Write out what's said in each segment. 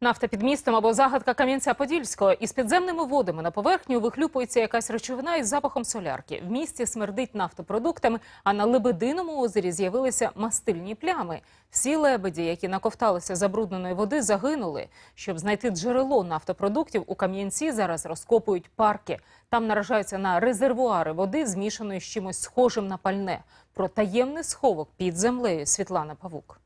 Нафта під містом або загадка Кам'янця-Подільського. Із підземними водами на поверхню вихлюпується якась речовина із запахом солярки. В місті смердить нафтопродуктами, а на Лебединому озері з'явилися мастильні плями. Всі лебеді, які наковталися забрудненої води, загинули. Щоб знайти джерело нафтопродуктів, у Кам'янці зараз розкопують парки. Там наражаються на резервуари води, змішаної з чимось схожим на пальне. Про таємний сховок під землею Світлана Павук.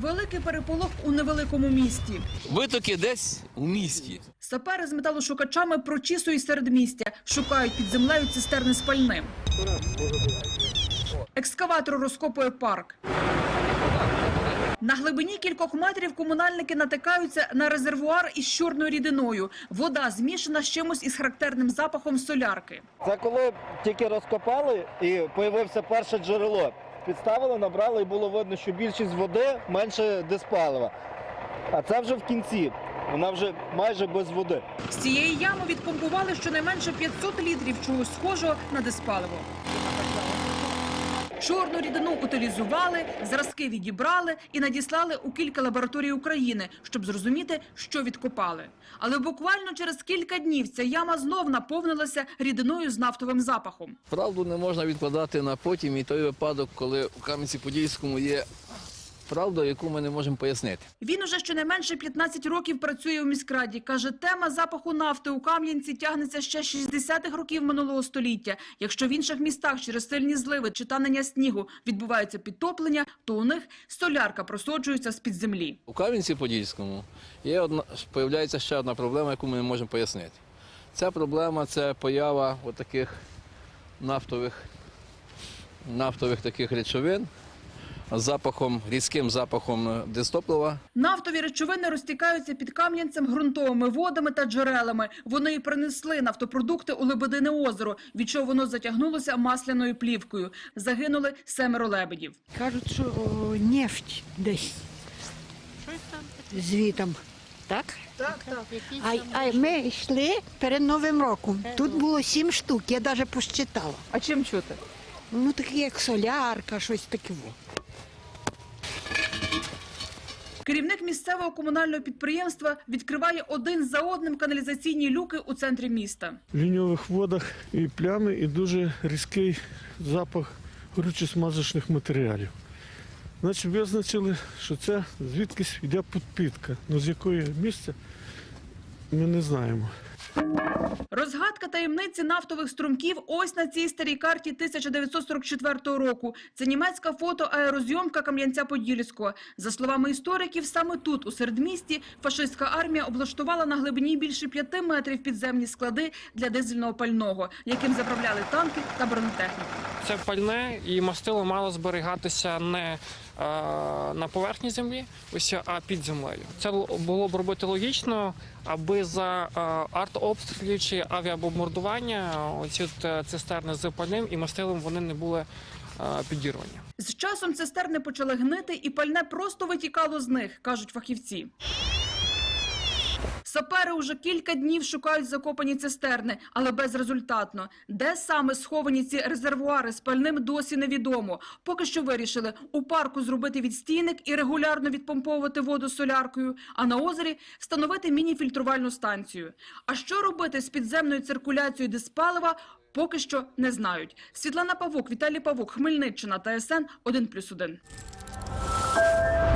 Великий переполох у невеликому місті. Витоки десь у місті. Сапери з металошукачами прочісують середмістя, шукають під землею цистерни з пальним. Екскаватор розкопує парк. На глибині кількох метрів комунальники натикаються на резервуар із чорною рідиною. Вода змішана з чимось із характерним запахом солярки. Це коли тільки розкопали і появився перше джерело. Підставили, набрали і було видно, що більшість води менше диспалива. А це вже в кінці. Вона вже майже без води. З цієї ями відпомпували щонайменше 500 літрів чогось схожого на диспаливо. Чорну рідину утилізували, зразки відібрали і надіслали у кілька лабораторій України, щоб зрозуміти, що відкопали. Але буквально через кілька днів ця яма знов наповнилася рідиною з нафтовим запахом. Правду не можна відкладати на потім і той випадок, коли у Кам'янці-Подільському є правда, яку ми не можемо пояснити. Він уже щонайменше 15 років працює у міськраді. Каже, тема запаху нафти у Кам'янці тягнеться ще з 60-х років минулого століття. Якщо в інших містах через сильні зливи чи танення снігу відбуваються підтоплення, то у них солярка просоджується з-під землі. У Кам'янці-Подільському є одна, появляється ще одна проблема, яку ми не можемо пояснити. Ця проблема це поява таких нафтових, нафтових таких речовин з запахом, різким запахом дистоплива. Нафтові речовини розтікаються під Кам'янцем ґрунтовими водами та джерелами. Вони і принесли нафтопродукти у Лебедине озеро, від чого воно затягнулося масляною плівкою. Загинули семеро лебедів. Кажуть, що о, нефть десь. Звітом. Так? Так, так. А, а ми йшли перед Новим роком. Тут було сім штук, я навіть посчитала. А чим чути? Ну, такі як солярка, щось таке. Керівник місцевого комунального підприємства відкриває один за одним каналізаційні люки у центрі міста. в ліньових водах і плями, і дуже різкий запах горюче-смазочних матеріалів. Значить, визначили, що це звідкись йде підпитка. Ну з якої місця ми не знаємо. Розгадка таємниці нафтових струмків ось на цій старій карті 1944 року. Це німецька фото-аерозйомка Кам'янця-Подільського. За словами істориків, саме тут, у середмісті, фашистська армія облаштувала на глибині більше п'яти метрів підземні склади для дизельного пального, яким заправляли танки та бронетехніку. Це пальне і мастило мало зберігатися не е, на поверхні землі, ось, а під землею. Це було б робити логічно, аби за е, артобстрілів чи авіабомбардування оці е, цистерни з пальним і мастилом вони не були підірвані. З часом цистерни почали гнити, і пальне просто витікало з них, кажуть фахівці. Сапери уже кілька днів шукають закопані цистерни, але безрезультатно. Де саме сховані ці резервуари з пальним досі невідомо. Поки що вирішили у парку зробити відстійник і регулярно відпомповувати воду соляркою, а на озері встановити міні-фільтрувальну станцію. А що робити з підземною циркуляцією диспалива, поки що не знають. Світлана Павук, Віталій Павук, Хмельниччина, ТСН 1+,1.